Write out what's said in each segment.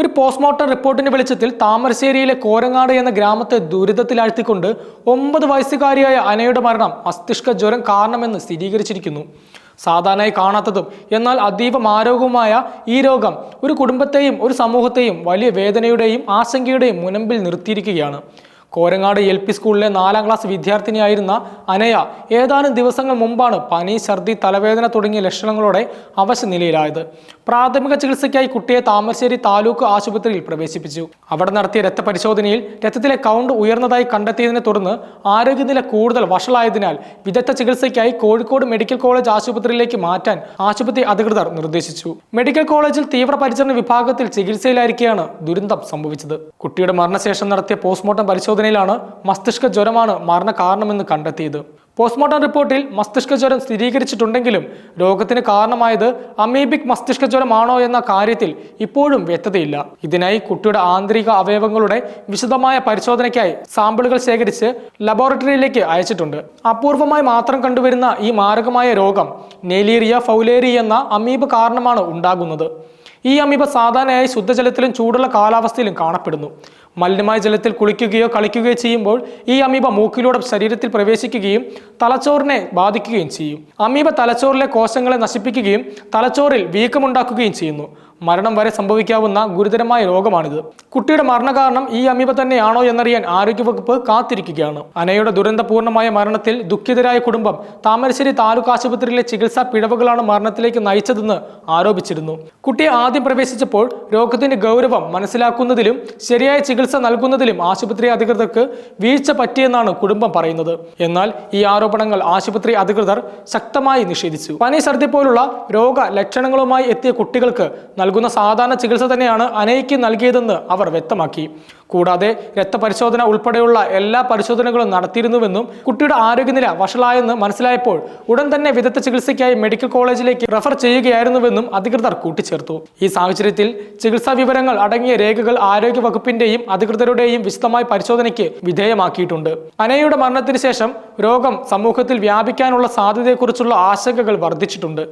ഒരു പോസ്റ്റ്മോർട്ടം റിപ്പോർട്ടിന്റെ വെളിച്ചത്തിൽ താമരശ്ശേരിയിലെ കോരങ്ങാട് എന്ന ഗ്രാമത്തെ ദുരിതത്തിലാഴ്ത്തിക്കൊണ്ട് ഒമ്പത് വയസ്സുകാരിയായ അനയുടെ മരണം മസ്തിഷ്ക ജ്വരം കാരണമെന്ന് സ്ഥിരീകരിച്ചിരിക്കുന്നു. സാധാരണയായി കാണാത്തതും എന്നാൽ അതീവ മാരകവുമായ ഈ രോഗം ഒരു കുടുംബത്തെയും ഒരു സമൂഹത്തെയും വലിയ വേദനയുടെയും ആശങ്കയുടെയും മുനമ്പിൽ നിർത്തിയിരിക്കുകയാണ്. കോരങ്ങാട് എൽ പി സ്കൂളിലെ നാലാം ക്ലാസ് വിദ്യാർത്ഥിനിയായിരുന്ന അനയ ഏതാനും ദിവസങ്ങൾ മുമ്പാണ് പനി ഛർദി തലവേദന തുടങ്ങിയ ലക്ഷണങ്ങളോടെ അവശ നിലയിലായത് പ്രാഥമിക ചികിത്സയ്ക്കായി കുട്ടിയെ താമരശ്ശേരി താലൂക്ക് ആശുപത്രിയിൽ പ്രവേശിപ്പിച്ചു. അവിടെ നടത്തിയ രക്തപരിശോധനയിൽ രക്തത്തിലെ കൗണ്ട് ഉയർന്നതായി കണ്ടെത്തിയതിനെ തുടർന്ന് ആരോഗ്യനില കൂടുതൽ വഷളായതിനാൽ വിദഗ്ധ ചികിത്സയ്ക്കായി കോഴിക്കോട് മെഡിക്കൽ കോളേജ് ആശുപത്രിയിലേക്ക് മാറ്റാൻ ആശുപത്രി അധികൃതർ നിർദ്ദേശിച്ചു. മെഡിക്കൽ കോളേജിൽ തീവ്രപരിചരണ വിഭാഗത്തിൽ ചികിത്സയിലായിരിക്കെയാണ് ദുരന്തം സംഭവിച്ചത്. കുട്ടിയുടെ മരണശേഷം നടത്തിയ പോസ്റ്റ്മോർട്ടം പരിശോധനയിലാണ് മസ്തിഷ്ക ജ്വരമാണ് മരണ കാരണമെന്ന് കണ്ടെത്തിയത്. പോസ്റ്റ്മോർട്ടം റിപ്പോർട്ടിൽ മസ്തിഷ്ക ജ്വരം സ്ഥിരീകരിച്ചിട്ടുണ്ടെങ്കിലും രോഗത്തിന് കാരണമായത് അമീബിക് മസ്തിഷ്ക ജ്വരമാണോ എന്ന കാര്യത്തിൽ ഇപ്പോഴും വ്യക്തതയില്ല. ഇതിനായി കുട്ടിയുടെ ആന്തരിക അവയവങ്ങളുടെ വിശദമായ പരിശോധനയ്ക്കായി സാമ്പിളുകൾ ശേഖരിച്ച് ലബോറട്ടറിയിലേക്ക് അയച്ചിട്ടുണ്ട്. അപൂർവമായി മാത്രം കണ്ടുവരുന്ന ഈ മാരകമായ രോഗം നെലീറിയ ഫൗലേറി എന്ന അമീബ് കാരണമാണ് ഉണ്ടാകുന്നത്. ഈ അമീബ സാധാരണയായി ശുദ്ധജലത്തിലും ചൂടുള്ള കാലാവസ്ഥയിലും കാണപ്പെടുന്നു. മലിനമായ ജലത്തിൽ കുളിക്കുകയോ കളിക്കുകയോ ചെയ്യുമ്പോൾ ഈ അമീബ മൂക്കിലൂടെ ശരീരത്തിൽ പ്രവേശിക്കുകയും തലച്ചോറിനെ ബാധിക്കുകയും ചെയ്യും. അമീബ തലച്ചോറിലെ കോശങ്ങളെ നശിപ്പിക്കുകയും തലച്ചോറിൽ വീക്കമുണ്ടാക്കുകയും ചെയ്യുന്നു. മരണം വരെ സംഭവിക്കാവുന്ന ഗുരുതരമായ രോഗമാണിത്. കുട്ടിയുടെ മരണകാരണം ഈ അമീബ തന്നെയാണോ എന്നറിയാൻ ആരോഗ്യവകുപ്പ് കാത്തിരിക്കുകയാണ്. അനയുടെ ദുരന്തപൂർണമായ മരണത്തിൽ ദുഃഖിതരായ കുടുംബം താമരശ്ശേരി താലൂക്ക് ആശുപത്രിയിലെ ചികിത്സാ പിഴവുകളാണ് മരണത്തിലേക്ക് നയിച്ചതെന്ന് ആരോപിച്ചിരുന്നു. കുട്ടിയെ ആദ്യം പ്രവേശിച്ചപ്പോൾ രോഗത്തിന്റെ ഗൗരവം മനസ്സിലാക്കുന്നതിലും ശരിയായ ചികിത്സ നൽകുന്നതിലും ആശുപത്രി അധികൃതർക്ക് വീഴ്ച പറ്റിയെന്നാണ് കുടുംബം പറയുന്നത്. എന്നാൽ ഈ ആരോപണങ്ങൾ ആശുപത്രി അധികൃതർ ശക്തമായി നിഷേധിച്ചു. പനി ഛർദി പോലുള്ള രോഗ ലക്ഷണങ്ങളുമായി എത്തിയ കുട്ടികൾക്ക് നൽകുന്ന സാധാരണ ചികിത്സ തന്നെയാണ് അനയ്ക്ക് നൽകിയതെന്ന് അവർ വ്യക്തമാക്കി. കൂടാതെ രക്തപരിശോധന ഉൾപ്പെടെയുള്ള എല്ലാ പരിശോധനകളും നടത്തിയിരുന്നുവെന്നും കുട്ടിയുടെ ആരോഗ്യനില വഷളായെന്ന് മനസ്സിലായപ്പോൾ ഉടൻ തന്നെ വിദഗ്ധ ചികിത്സയ്ക്കായി മെഡിക്കൽ കോളേജിലേക്ക് റഫർ ചെയ്യുകയായിരുന്നുവെന്നും അധികൃതർ കൂട്ടിച്ചേർത്തു. ഈ സാഹചര്യത്തിൽ ചികിത്സാ വിവരങ്ങൾ അടങ്ങിയ രേഖകൾ ആരോഗ്യ വകുപ്പിന്റെയും അധികൃതരുടെയും വിശദമായ പരിശോധനയ്ക്ക് വിധേയമാക്കിയിട്ടുണ്ട്. അനയുടെ മരണത്തിന് ശേഷം രോഗം സമൂഹത്തിൽ വ്യാപിക്കാനുള്ള സാധ്യതയെക്കുറിച്ചുള്ള ആശങ്കകൾ വർദ്ധിച്ചിട്ടുണ്ട്.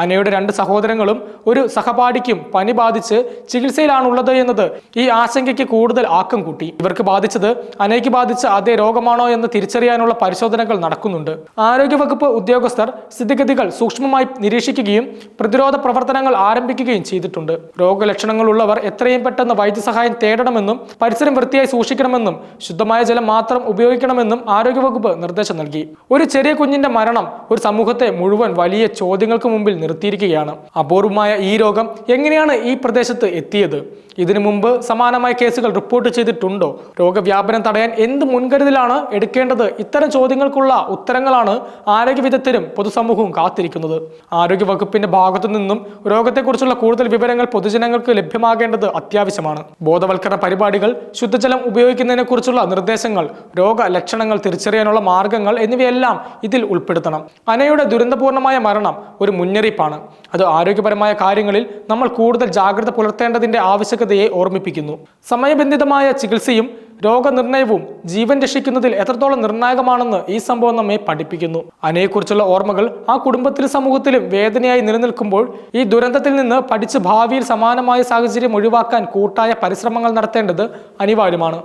അനയുടെ രണ്ട് സഹോദരങ്ങളും ഒരു സഹപാഠിക്കും പനി ബാധിച്ച് ചികിത്സയിലാണുള്ളത് എന്നത് ഈ ആശങ്കയ്ക്ക് കൂടുതൽ ആക്കം കൂട്ടി. ഇവർക്ക് ബാധിച്ചത് അനയ്ക്ക് ബാധിച്ച അതേ രോഗമാണോ എന്ന് തിരിച്ചറിയാനുള്ള പരിശോധനകൾ നടക്കുന്നുണ്ട്. ആരോഗ്യവകുപ്പ് ഉദ്യോഗസ്ഥർ സ്ഥിതിഗതികൾ സൂക്ഷ്മമായി നിരീക്ഷിക്കുകയും പ്രതിരോധ പ്രവർത്തനങ്ങൾ ആരംഭിക്കുകയും ചെയ്തിട്ടുണ്ട്. രോഗലക്ഷണങ്ങളുള്ളവർ എത്രയും പെട്ടെന്ന് വൈദ്യസഹായം തേടണമെന്നും പരിസരം വൃത്തിയായി സൂക്ഷിക്കണമെന്നും ശുദ്ധമായ ജലം മാത്രം ഉപയോഗിക്കണമെന്നും ആരോഗ്യവകുപ്പ് നിർദ്ദേശം നൽകി. ഒരു ചെറിയ കുഞ്ഞിന്റെ മരണം ഒരു സമൂഹത്തെ മുഴുവൻ വലിയ ചോദ്യങ്ങൾക്ക് മുമ്പിൽ നിർത്തിയിരിക്കുകയാണ്. അപൂർവമായ ഈ രോഗം എങ്ങനെയാണ് ഈ പ്രദേശത്ത് എത്തിയത്? ഇതിനു മുമ്പ് സമാനമായ കേസുകൾ റിപ്പോർട്ട് ചെയ്തിട്ടുണ്ടോ? രോഗവ്യാപനം തടയാൻ എന്ത് മുൻകരുതലാണ് എടുക്കേണ്ടത്? ഇത്തരം ചോദ്യങ്ങൾക്കുള്ള ഉത്തരങ്ങളാണ് ആരോഗ്യ വിദഗ്ധരും പൊതുസമൂഹവും കാത്തിരിക്കുന്നത്. ആരോഗ്യ വകുപ്പിന്റെ ഭാഗത്തു നിന്നും രോഗത്തെക്കുറിച്ചുള്ള കൂടുതൽ വിവരങ്ങൾ പൊതുജനങ്ങൾക്ക് ലഭ്യമാകേണ്ടത് അത്യാവശ്യമാണ്. ബോധവൽക്കരണ പരിപാടികൾ ശുദ്ധജലം ഉപയോഗിക്കുന്നതിനെ കുറിച്ചുള്ള നിർദ്ദേശങ്ങൾ രോഗ ലക്ഷണങ്ങൾ തിരിച്ചറിയാനുള്ള മാർഗങ്ങൾ എന്നിവയെല്ലാം ഇതിൽ ഉൾപ്പെടുത്തണം. അനയുടെ ദുരന്തപൂർണമായ മരണം ഒരു മുന്നറിയിപ്പാണ്. അത് ആരോഗ്യപരമായ കാര്യങ്ങളിൽ നമ്മൾ കൂടുതൽ ജാഗ്രത പുലർത്തേണ്ടതിന്റെ ആവശ്യകതയെ ഓർമ്മിപ്പിക്കുന്നു. സമയബന്ധിതമായ ചികിത്സയും രോഗനിർണയവും ജീവൻ രക്ഷിക്കുന്നതിൽ എത്രത്തോളം നിർണായകമാണെന്ന് ഈ സംഭവം നമ്മെ പഠിപ്പിക്കുന്നു. അനയെക്കുറിച്ചുള്ള ഓർമ്മകൾ ആ കുടുംബത്തിലും സമൂഹത്തിലും വേദനയായി നിലനിൽക്കുമ്പോൾ ഈ ദുരന്തത്തിൽ നിന്ന് പഠിച്ച് ഭാവിയിൽ സമാനമായ സാഹചര്യം ഒഴിവാക്കാൻ കൂട്ടായ പരിശ്രമങ്ങൾ നടത്തേണ്ടത് അനിവാര്യമാണ്.